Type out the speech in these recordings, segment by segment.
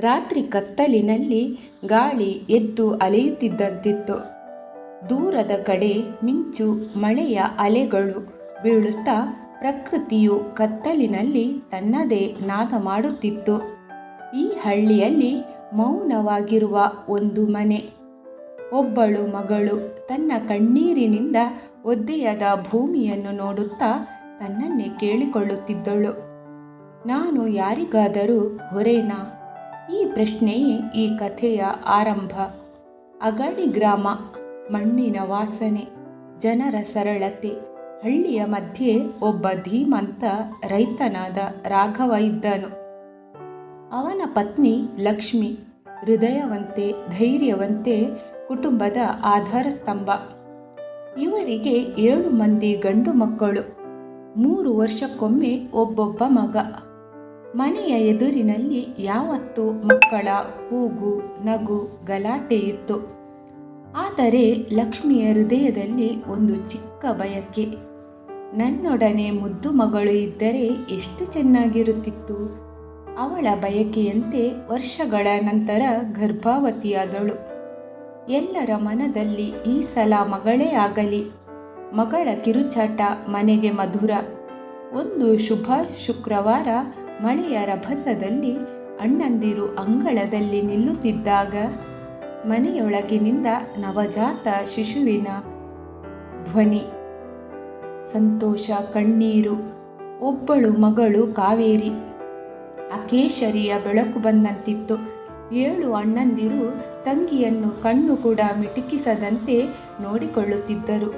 ರಾತ್ರಿ ಕತ್ತಲಿನಲ್ಲಿ ಗಾಳಿ ಎದ್ದು ಅಲೆಯುತ್ತಿದ್ದಂತಿತ್ತು. ದೂರದ ಕಡೆ ಮಿಂಚು ಮಳೆಯ ಅಲೆಗಳು ಬೀಳುತ್ತಾ ಪ್ರಕೃತಿಯು ಕತ್ತಲಿನಲ್ಲಿ ತನ್ನದೇ ನಾದ ಮಾಡುತ್ತಿತ್ತು. ಈ ಹಳ್ಳಿಯಲ್ಲಿ ಮೌನವಾಗಿರುವ ಒಂದು ಮನೆ. ಒಬ್ಬಳು ಮಗಳು ತನ್ನ ಕಣ್ಣೀರಿನಿಂದ ಒದ್ದೆಯಾದ ಭೂಮಿಯನ್ನು ನೋಡುತ್ತಾ ತನ್ನನ್ನೇ ಕೇಳಿಕೊಳ್ಳುತ್ತಿದ್ದಳು. ನಾನು ಯಾರಿಗಾದರೂ ಹೊರೇನಾ? ಈ ಪ್ರಶ್ನೆಯೇ ಈ ಕಥೆಯ ಆರಂಭ. ಅಗಳಿ ಗ್ರಾಮ, ಮಣ್ಣಿನ ವಾಸನೆ, ಜನರ ಸರಳತೆ, ಹಳ್ಳಿಯ ಮಧ್ಯೆ ಒಬ್ಬ ಧೀಮಂತ ರೈತನಾದ ರಾಘವ ಇದ್ದನು. ಅವನ ಪತ್ನಿ ಲಕ್ಷ್ಮಿ, ಹೃದಯವಂತೆ, ಧೈರ್ಯವಂತೆ ಕುಟುಂಬದ ಆಧಾರ ಸ್ತಂಭ. ಇವರಿಗೆ ಏಳು ಮಂದಿ ಗಂಡು ಮಕ್ಕಳು, ಮೂರು ವರ್ಷಕ್ಕೊಮ್ಮೆ ಒಬ್ಬೊಬ್ಬ ಮಗ. ಮನೆಯ ಎದುರಿನಲ್ಲಿ ಯಾವತ್ತೂ ಮಕ್ಕಳ ಕೂಗು ನಗು ಗಲಾಟೆ ಇತ್ತು ಆದರೆ ಲಕ್ಷ್ಮಿಯ ಹೃದಯದಲ್ಲಿ ಒಂದು ಚಿಕ್ಕ ಬಯಕೆ. ನನ್ನೊಡನೆ ಮುದ್ದು ಮಗಳು ಇದ್ದರೆ ಎಷ್ಟು ಚೆನ್ನಾಗಿರುತ್ತಿತ್ತು? ಅವಳ ಬಯಕೆಯಂತೆ ವರ್ಷಗಳ ನಂತರ ಗರ್ಭಾವತಿಯಾದಳು. ಎಲ್ಲರ ಮನದಲ್ಲಿ ಈ ಸಲ ಮಗಳೇ ಆಗಲಿ. ಮಗಳ ಕಿರುಚಾಟ ಮನೆಗೆ ಮಧುರ. ಒಂದು ಶುಭ ಶುಕ್ರವಾರ ಮಳೆಯ ರಭಸದಲ್ಲಿ ಅಣ್ಣಂದಿರು ಅಂಗಳದಲ್ಲಿ ನಿಲ್ಲುತ್ತಿದ್ದಾಗ ಮನೆಯೊಳಗಿನಿಂದ ನವಜಾತ ಶಿಶುವಿನ ಧ್ವನಿ, ಸಂತೋಷ ಕಣ್ಣೀರು, ಒಬ್ಬಳು ಮಗಳು ಕಾವೇರಿ, ಅಕೇಶರಿಯ ಬೆಳಕು ಬಂದಂತಿತ್ತು. ಏಳು ಅಣ್ಣಂದಿರು ತಂಗಿಯನ್ನು ಕಣ್ಣು ಕೂಡ ಮಿಟುಕಿಸದಂತೆ ನೋಡಿಕೊಳ್ಳುತ್ತಿದ್ದರು.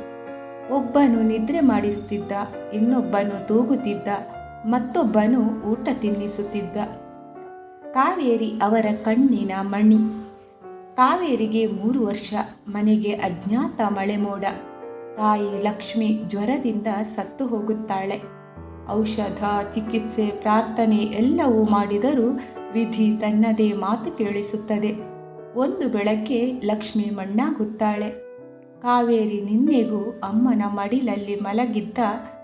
ಒಬ್ಬನು ನಿದ್ರೆ ಮಾಡಿಸುತ್ತಿದ್ದ ಇನ್ನೊಬ್ಬನು ತೂಗುತ್ತಿದ್ದ. ಮತ್ತೊಬ್ಬನು ಊಟ ತಿನ್ನಿಸುತ್ತಿದ್ದ. ಕಾವೇರಿ ಅವರ ಕಣ್ಣಿನ ಮಣಿ. ಕಾವೇರಿಗೆ ಮೂರು ವರ್ಷ, ಮನೆಗೆ ಅಜ್ಞಾತ ಮಳೆ ಮೋಡ. ತಾಯಿ ಲಕ್ಷ್ಮಿ ಜ್ವರದಿಂದ ಸತ್ತು ಹೋಗುತ್ತಾಳೆ. ಔಷಧ, ಚಿಕಿತ್ಸೆ, ಪ್ರಾರ್ಥನೆ ಎಲ್ಲವೂ ಮಾಡಿದರೂ ವಿಧಿ ತನ್ನದೇ ಮಾತು ಕೇಳಿಸುತ್ತದೆ. ಒಂದು ಬೆಳಗ್ಗೆ ಲಕ್ಷ್ಮಿ ಮಣ್ಣಾಗುತ್ತಾಳೆ. ಕಾವೇರಿ ನಿನ್ನೆಗೂ ಅಮ್ಮನ ಮಡಿಲಲ್ಲಿ ಮಲಗಿದ್ದ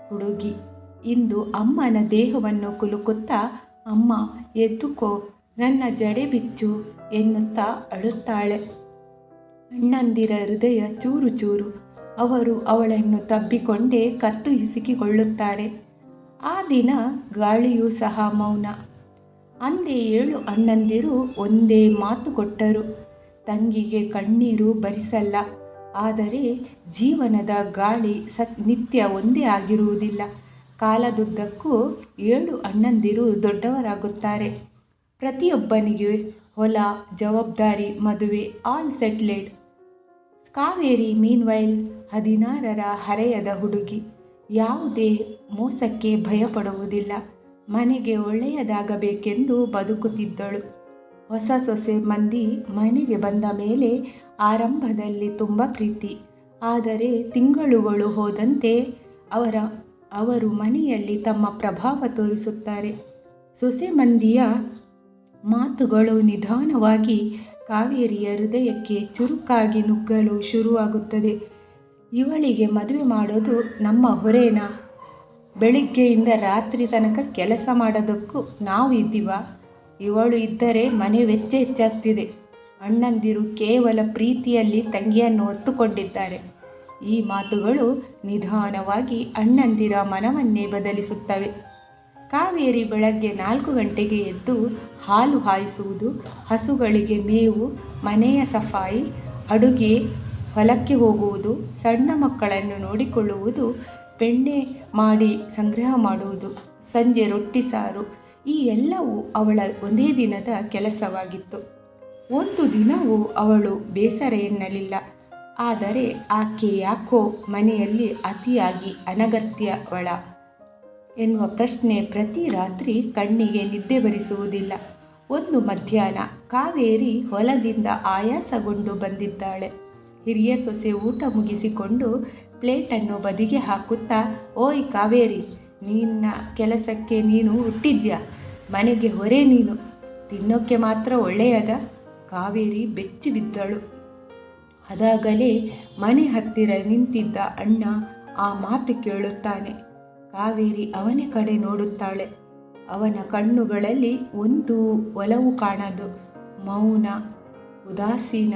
ಹುಡುಗಿ. ಇಂದು ಅಮ್ಮನ ದೇಹವನ್ನು ಕುಲುಕುತ್ತಾ, ಅಮ್ಮ, ಎದ್ದುಕೋ, ನನ್ನ ಜಡೆ ಬಿಚ್ಚು ಎನ್ನುತ್ತಾ ಅಳುತ್ತಾಳೆ. ಅಣ್ಣಂದಿರ ಹೃದಯ ಚೂರು ಚೂರು. ಅವರು ಅವಳನ್ನು ತಬ್ಬಿಕೊಂಡೇ ಕತ್ತು ಹಿಸುಕಿಕೊಳ್ಳುತ್ತಾರೆ. ಆ ದಿನ ಗಾಳಿಯೂ ಸಹ ಮೌನ. ಅಂದೇ ಏಳು ಅಣ್ಣಂದಿರು ಒಂದೇ ಮಾತು ಕೊಟ್ಟರು. ತಂಗಿಗೆ ಕಣ್ಣೀರು ಬರಿಸಲ್ಲ ಆದರೆ ಜೀವನದ ಗಾಳಿ ಸತ್, ನಿತ್ಯ ಒಂದೇ ಆಗಿರುವುದಿಲ್ಲ. ಕಾಲದುದ್ದಕ್ಕೂ ಏಳು ಅಣ್ಣಂದಿರು ದೊಡ್ಡವರಾಗುತ್ತಾರೆ. ಪ್ರತಿಯೊಬ್ಬನಿಗೆ ಹೊಲ, ಜವಾಬ್ದಾರಿ, ಮದುವೆ ಆಲ್ ಸೆಟ್ಲೆಡ್ ಕಾವೇರಿ ಮೀನ್ವೈಲ್ ಹದಿನಾರರ ಹರೆಯದ ಹುಡುಗಿ. ಯಾವುದೇ ಮೋಸಕ್ಕೆ ಭಯಪಡುವುದಿಲ್ಲ. ಮನೆಗೆ ಒಳ್ಳೆಯದಾಗಬೇಕೆಂದು ಬದುಕುತ್ತಿದ್ದಳು. ಹೊಸ ಸೊಸೆ ಮಂದಿ ಮನೆಗೆ ಬಂದ ಮೇಲೆ ಆರಂಭದಲ್ಲಿ ತುಂಬ ಪ್ರೀತಿ. ಆದರೆ ತಿಂಗಳುಗಳು ಹೋದಂತೆ ಅವರ ಅವರು ಮನೆಯಲ್ಲಿ ತಮ್ಮ ಪ್ರಭಾವ ತೋರಿಸುತ್ತಾರೆ. ಸೊಸೆ ಮಂದಿಯ ಮಾತುಗಳು ನಿಧಾನವಾಗಿ ಕಾವೇರಿಯ ಹೃದಯಕ್ಕೆ ಚುರುಕಾಗಿ ನುಗ್ಗಲು ಶುರುವಾಗುತ್ತದೆ. ಇವಳಿಗೆ ಮದುವೆ ಮಾಡೋದು ನಮ್ಮ ಹೊರೇನ? ಬೆಳಿಗ್ಗೆಯಿಂದ ರಾತ್ರಿ ತನಕ ಕೆಲಸ ಮಾಡೋದಕ್ಕೂ ನಾವು ಇದ್ದೀವ? ಇವಳು ಇದ್ದರೆ ಮನೆ ವೆಚ್ಚ ಹೆಚ್ಚಾಗ್ತಿದೆ. ಅಣ್ಣಂದಿರು ಕೇವಲ ಪ್ರೀತಿಯಲ್ಲಿ ತಂಗಿಯನ್ನು ಹೊತ್ತುಕೊಂಡಿದ್ದಾರೆ ಈ ಮಾತುಗಳು ನಿಧಾನವಾಗಿ ಅಣ್ಣಂದಿರ ಮನವನ್ನೇ ಬದಲಿಸುತ್ತವೆ. ಕಾವೇರಿ ಬೆಳಗ್ಗೆ ನಾಲ್ಕು ಗಂಟೆಗೆ ಎದ್ದು ಹಾಲು ಹಾಯಿಸುವುದು, ಹಸುಗಳಿಗೆ ಮೇವು, ಮನೆಯ ಸಫಾಯಿ, ಅಡುಗೆ, ಹೊಲಕ್ಕೆ ಹೋಗುವುದು, ಸಣ್ಣ ಮಕ್ಕಳನ್ನು ನೋಡಿಕೊಳ್ಳುವುದು, ಬೆಣ್ಣೆ ಮಾಡಿ ಸಂಗ್ರಹ ಮಾಡುವುದು, ಸಂಜೆ ರೊಟ್ಟಿ ಸಾರು ಈ ಎಲ್ಲವೂ ಅವಳ ಒಂದೇ ದಿನದ ಕೆಲಸವಾಗಿತ್ತು. ಒಂದು ದಿನವೂ ಅವಳು ಬೇಸರ ಎನ್ನಲಿಲ್ಲ. ಆದರೆ ಆಕೆ ಯಾಕೋ ಮನೆಯಲ್ಲಿ ಅತಿಯಾಗಿ ಅನಗತ್ಯವಳ ಎನ್ನುವ ಪ್ರಶ್ನೆ ಪ್ರತಿ ರಾತ್ರಿ ಕಣ್ಣಿಗೆ ನಿದ್ದೆ ಬರಿಸುವುದಿಲ್ಲ. ಒಂದು ಮಧ್ಯಾಹ್ನ ಕಾವೇರಿ ಹೊಲದಿಂದ ಆಯಾಸಗೊಂಡು ಬಂದಿದ್ದಾಳೆ. ಹಿರಿಯ ಸೊಸೆ ಊಟ ಮುಗಿಸಿಕೊಂಡು ಪ್ಲೇಟನ್ನು ಬದಿಗೆ ಹಾಕುತ್ತಾ, ಓಯ್ ಕಾವೇರಿ, ನಿನ್ನ ಕೆಲಸಕ್ಕೆ ನೀನು ಹುಟ್ಟಿದ್ಯಾ? ಮನೆಗೆ ಹೊರೆ ನೀನು. ತಿನ್ನೋಕ್ಕೆ ಮಾತ್ರ ಒಳ್ಳೆಯದ? ಕಾವೇರಿ ಬೆಚ್ಚಿ ಬಿದ್ದಳು ಅದಾಗಲೇ ಮನೆ ಹತ್ತಿರ ನಿಂತಿದ್ದ ಅಣ್ಣ ಆ ಮಾತು ಕೇಳುತ್ತಾನೆ. ಕಾವೇರಿ ಅವನ ಕಡೆ ನೋಡುತ್ತಾಳೆ. ಅವನ ಕಣ್ಣುಗಳಲ್ಲಿ ಒಂದು ಒಲವು ಕಾಣದು. ಮೌನ, ಉದಾಸೀನ.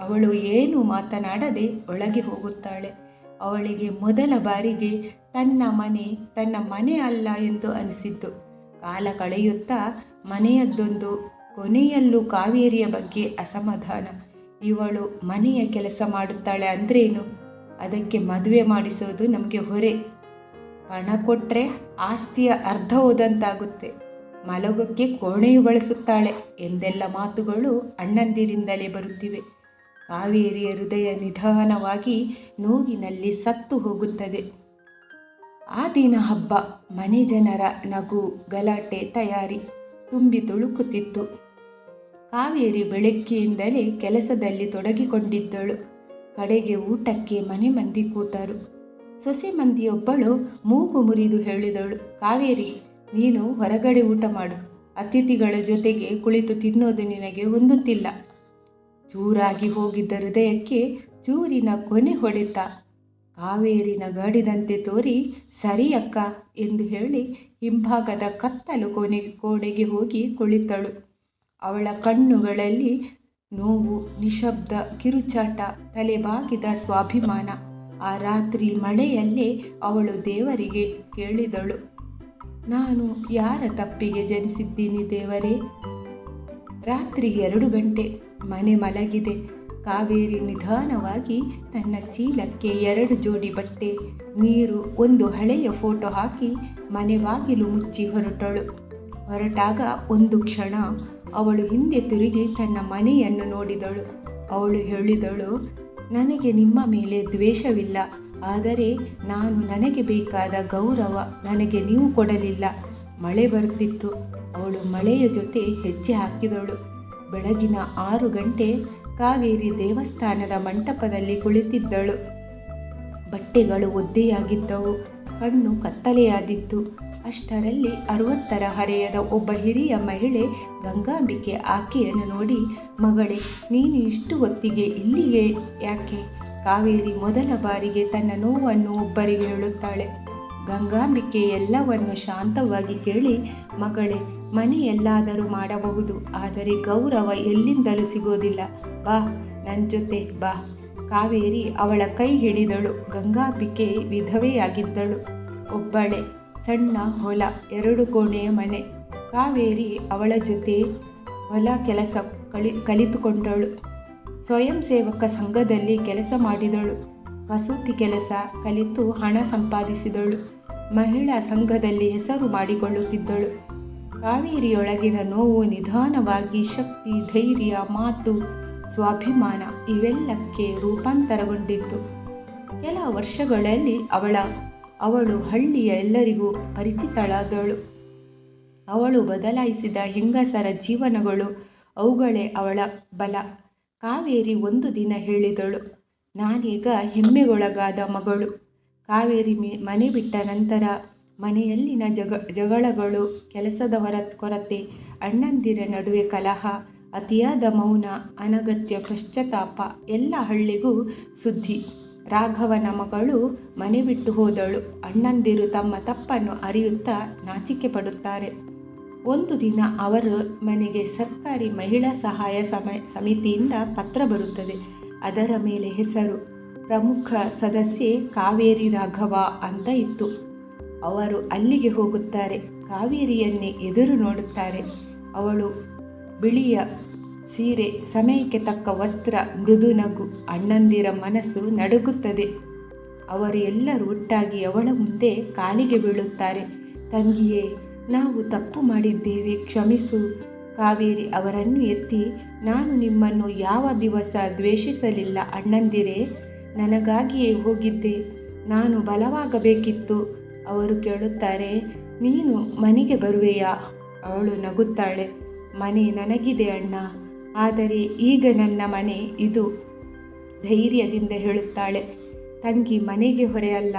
ಅವಳು ಏನು ಮಾತನಾಡದೆ ಒಳಗೆ ಹೋಗುತ್ತಾಳೆ. ಅವಳಿಗೆ ಮೊದಲ ಬಾರಿಗೆ ತನ್ನ ಮನೆ ತನ್ನ ಮನೆ ಅಲ್ಲ ಎಂದು ಅನಿಸಿದ್ದು. ಕಾಲ ಕಳೆಯುತ್ತಾ ಮನೆಯದ್ದೊಂದು ಕೊನೆಯಲ್ಲೂ ಕಾವೇರಿಯ ಬಗ್ಗೆ ಅಸಮಾಧಾನ. ಇವಳು ಮನೆಯ ಕೆಲಸ ಮಾಡುತ್ತಾಳೆ ಅಂದ್ರೇನು? ಅದಕ್ಕೆ ಮದುವೆ ಮಾಡಿಸೋದು ನಮಗೆ ಹೊರೆ. ಪಣ ಕೊಟ್ಟರೆ ಆಸ್ತಿಯ ಅರ್ಧ ಹೋದಂತಾಗುತ್ತೆ. ಮಲಗಕ್ಕೆ ಕೋಣೆಯು ಬಳಸುತ್ತಾಳೆ ಎಂದೆಲ್ಲ ಮಾತುಗಳು ಅಣ್ಣಂದಿರಿಂದಲೇ ಬರುತ್ತಿವೆ. ಕಾವೇರಿಯ ಹೃದಯ ನಿಧಾನವಾಗಿ ನೋವಿನಲ್ಲಿ ಸತ್ತು ಹೋಗುತ್ತದೆ. ಆ ದಿನ ಹಬ್ಬ ಮನೆ ಜನರ ನಗು ಗಲಾಟೆ ತಯಾರಿ ತುಂಬಿ ತುಳುಕುತ್ತಿತ್ತು. ಕಾವೇರಿ ಬೆಳಗ್ಗೆಯಿಂದಲೇ ಕೆಲಸದಲ್ಲಿ ತೊಡಗಿಕೊಂಡಿದ್ದಳು. ಕಡೆಗೆ ಊಟಕ್ಕೆ ಮನೆ ಮಂದಿ ಕೂತರು. ಸೊಸೆ ಮಂದಿಯೊಬ್ಬಳು ಮೂಗು ಮುರಿದು ಹೇಳಿದಳು, ಕಾವೇರಿ, ನೀನು ಹೊರಗಡೆ ಊಟ ಮಾಡು. ಅತಿಥಿಗಳ ಜೊತೆಗೆ ಕುಳಿತು ತಿನ್ನೋದು ನಿನಗೆ ಹೊಂದುತ್ತಿಲ್ಲ. ಚೂರಾಗಿ ಹೋಗಿದ್ದ ಹೃದಯಕ್ಕೆ ಚೂರಿನ ಕೊನೆ ಹೊಡೆತ. ಕಾವೇರಿ ಗಾಡಿದಂತೆ ತೋರಿ ಸರಿ ಅಕ್ಕ ಎಂದು ಹೇಳಿ ಹಿಂಭಾಗದ ಕತ್ತಲು ಕೋಣೆಗೆ ಹೋಗಿ ಕುಳಿತಳು. ಅವಳ ಕಣ್ಣುಗಳಲ್ಲಿ ನೋವು, ನಿಶಬ್ದ, ಕಿರುಚಾಟ, ತಲೆಬಾಗಿದ ಸ್ವಾಭಿಮಾನ. ಆ ರಾತ್ರಿ ಮಳೆಯಲ್ಲೇ ಅವಳು ದೇವರಿಗೆ ಕೇಳಿದಳು ನಾನು ಯಾರ ತಪ್ಪಿಗೆ ಜನಿಸಿದ್ದೀನಿ ದೇವರೇ? ರಾತ್ರಿ ಎರಡು ಗಂಟೆ, ಮನೆ ಮಲಗಿದೆ. ಕಾವೇರಿ ನಿಧಾನವಾಗಿ ತನ್ನ ಚೀಲಕ್ಕೆ ಎರಡು ಜೋಡಿ ಬಟ್ಟೆ, ನೀರು, ಒಂದು ಹಳೆಯ ಫೋಟೋ ಹಾಕಿ ಮನೆ ಬಾಗಿಲು ಮುಚ್ಚಿ ಹೊರಟಳು. ಹೊರಟಾಗ ಒಂದು ಕ್ಷಣ ಅವಳು ಹಿಂದೆ ತಿರುಗಿ ತನ್ನ ಮನೆಯನ್ನು ನೋಡಿದಳು. ಅವಳು ಹೇಳಿದಳು, ನನಗೆ ನಿಮ್ಮ ಮೇಲೆ ದ್ವೇಷವಿಲ್ಲ, ಆದರೆ ನಾನು ನನಗೆ ಬೇಕಾದ ಗೌರವ ನನಗೆ ನೀವು ಕೊಡಲಿಲ್ಲ. ಮಳೆ ಬರುತ್ತಿತ್ತು ಅವಳು ಮಳೆಯ ಜೊತೆ ಹೆಜ್ಜೆ ಹಾಕಿದಳು. ಬೆಳಗಿನ ಆರು ಗಂಟೆ ಕಾವೇರಿ ದೇವಸ್ಥಾನದ ಮಂಟಪದಲ್ಲಿ ಕುಳಿತಿದ್ದಳು. ಬಟ್ಟೆಗಳು ಒದ್ದೆಯಾಗಿದ್ದವು, ಕಣ್ಣು ಕತ್ತಲೆಯಾದಿತ್ತು ಅಷ್ಟರಲ್ಲಿ ಅರವತ್ತರ ಹರೆಯದ ಒಬ್ಬ ಹಿರಿಯ ಮಹಿಳೆ ಗಂಗಾಂಬಿಕೆ ಆಕೆಯನ್ನು ನೋಡಿ, ಮಗಳೇ, ನೀನು ಇಷ್ಟು ಹೊತ್ತಿಗೆ ಇಲ್ಲಿಗೆ ಯಾಕೆ? ಕಾವೇರಿ ಮೊದಲ ಬಾರಿಗೆ ತನ್ನ ನೋವನ್ನು ಒಬ್ಬರಿಗೆ ಹೇಳುತ್ತಾಳೆ. ಗಂಗಾಂಬಿಕೆ ಎಲ್ಲವನ್ನು ಶಾಂತವಾಗಿ ಕೇಳಿ, ಮಗಳೇ ಮನೆ ಎಲ್ಲಾದರೂ ಮಾಡಬಹುದು, ಆದರೆ ಗೌರವ ಎಲ್ಲಿಂದಲೂ ಸಿಗೋದಿಲ್ಲ. ಬಾ ನನ್ನ ಜೊತೆ ಬಾ. ಕಾವೇರಿ ಅವಳ ಕೈ ಹಿಡಿದಳು. ಗಂಗಾಂಬಿಕೆ ವಿಧವೆಯಾಗಿದ್ದಳು. ಒಬ್ಬಳೆ ಸಣ್ಣ ಹೊಲ, ಎರಡು ಕೋಣೆಯ ಮನೆ. ಕಾವೇರಿ ಅವಳ ಜೊತೆ ಹೊಲ ಕೆಲಸ ಕಲಿ ಕಲಿತುಕೊಂಡಳು. ಸ್ವಯಂ ಸೇವಕ ಸಂಘದಲ್ಲಿ ಕೆಲಸ ಮಾಡಿದಳು. ಕಸೂತಿ ಕೆಲಸ ಕಲಿತು ಹಣ ಸಂಪಾದಿಸಿದಳು. ಮಹಿಳಾ ಸಂಘದಲ್ಲಿ ಹೆಸರು ಮಾಡಿಕೊಳ್ಳುತ್ತಿದ್ದಳು. ಕಾವೇರಿಯೊಳಗಿನ ನೋವು ನಿಧಾನವಾಗಿ, ಶಕ್ತಿ, ಧೈರ್ಯ, ಮಾತು, ಸ್ವಾಭಿಮಾನ ಇವೆಲ್ಲಕ್ಕೆ ರೂಪಾಂತರಗೊಂಡಿತ್ತು. ಕೆಲ ವರ್ಷಗಳಲ್ಲಿ ಅವಳ ಅವಳು ಹಳ್ಳಿಯ ಎಲ್ಲರಿಗೂ ಪರಿಚಿತಳಾದಳು. ಅವಳು ಬದಲಾಯಿಸಿದ ಹೆಂಗಸರ ಜೀವನಗಳು ಅವುಗಳೇ ಅವಳ ಬಲ. ಕಾವೇರಿ ಒಂದು ದಿನ ಹೇಳಿದಳು, ನಾನೀಗ ಹೆಮ್ಮೆಗೊಳಗಾದ ಮಗಳು. ಕಾವೇರಿ ಮನೆ ಬಿಟ್ಟ ನಂತರ ಮನೆಯಲ್ಲಿನ ಜಗ, ಜಗಳಗಳು ಕೆಲಸದ ಹೊರ, ಕೊರತೆ, ಅಣ್ಣಂದಿರ ನಡುವೆ ಕಲಹ, ಅತಿಯಾದ ಮೌನ, ಅನಗತ್ಯ ಪಶ್ಚಾತ್ತಾಪ, ಎಲ್ಲ ಹಳ್ಳಿಗೂ ಸುದ್ದಿ. ರಾಘವನ ಮಗಳು ಮನೆ ಬಿಟ್ಟು ಹೋದಳು. ಅಣ್ಣಂದಿರು ತಮ್ಮ ತಪ್ಪನ್ನು ಅರಿಯುತ್ತಾ ನಾಚಿಕೆ ಪಡುತ್ತಾರೆ. ಒಂದು ದಿನ ಅವರ ಮನೆಗೆ ಸರ್ಕಾರಿ ಮಹಿಳಾ ಸಹಾಯ ಸಮ ಸಮಿತಿಯಿಂದ ಪತ್ರ ಬರುತ್ತದೆ. ಅದರ ಮೇಲೆ ಹೆಸರು, ಪ್ರಮುಖ ಸದಸ್ಯೆ ಕಾವೇರಿ ರಾಘವ ಅಂತ ಇತ್ತು. ಅವರು ಅಲ್ಲಿಗೆ ಹೋಗುತ್ತಾರೆ. ಕಾವೇರಿಯನ್ನೇ ಎದುರು ನೋಡುತ್ತಾರೆ. ಅವಳು ಬಿಳಿಯ ಸೀರೆ ಸಮಯಕ್ಕೆ ತಕ್ಕ ವಸ್ತ್ರ, ಮೃದು ನಗು, ಅಣ್ಣಂದಿರ ಮನಸ್ಸು ನಡುಗುತ್ತದೆ. ಅವರು ಎಲ್ಲರೂ ಒಟ್ಟಾಗಿ ಅವಳ ಮುಂದೆ ಕಾಲಿಗೆ ಬೀಳುತ್ತಾರೆ. ತಂಗಿಯೇ, ನಾವು ತಪ್ಪು ಮಾಡಿದ್ದೇವೆ, ಕ್ಷಮಿಸು. ಕಾವೇರಿ ಅವರನ್ನು ಎತ್ತಿ, ನಾನು ನಿಮ್ಮನ್ನು ಯಾವ ದಿವಸ ದ್ವೇಷಿಸಲಿಲ್ಲ ಅಣ್ಣಂದಿರೇ, ನನಗಾಗಿಯೇ ಹೋಗಿದ್ದೆ. ನಾನು ಬಲವಾಗಬೇಕಿತ್ತು. ಅವರು ಕೇಳುತ್ತಾರೆ, ನೀನು ಮನೆಗೆ ಬರುವೆಯಾ? ಅವಳು ನಗುತ್ತಾಳೆ, ಮನೆ ನನಗಿದೆ ಅಣ್ಣ. ಆದರೆ ಈಗ ನನ್ನ ಮನೆ ಇದು. ಧೈರ್ಯದಿಂದ ಹೇಳುತ್ತಾಳೆ. ತಂಗಿ ಮನೆಗೆ ಹೊರೆಯಲ್ಲ.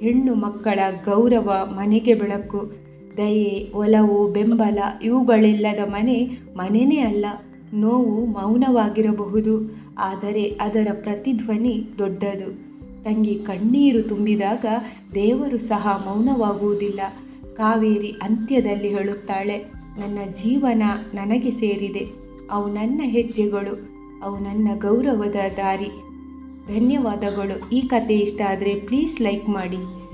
ಹೆಣ್ಣು ಮಕ್ಕಳ ಗೌರವ ಮನೆಗೆ ಬೆಳಕು. ದಯೆ, ಒಲವು, ಬೆಂಬಲ ಇವುಗಳಿಲ್ಲದ ಮನೆ ಮನೆಯೇ ಅಲ್ಲ. ನೋವು ಮೌನವಾಗಿರಬಹುದು. ಆದರೆ ಅದರ ಪ್ರತಿಧ್ವನಿ ದೊಡ್ಡದು. ತಂಗಿ ಕಣ್ಣೀರು ತುಂಬಿದಾಗ ದೇವರು ಸಹ ಮೌನವಾಗುವುದಿಲ್ಲ. ಕಾವೇರಿ ಅಂತ್ಯದಲ್ಲಿ ಹೇಳುತ್ತಾಳೆ, ನನ್ನ ಜೀವನ ನನಗೆ ಸೇರಿದೆ. ಅವು ನನ್ನ ಹೆಜ್ಜೆಗಳು, ಅವು ನನ್ನ ಗೌರವದ ದಾರಿ. ಧನ್ಯವಾದಗಳು. ಈ ಕತೆ ಇಷ್ಟ ಆದರೆ ಪ್ಲೀಸ್ ಲೈಕ್ ಮಾಡಿ.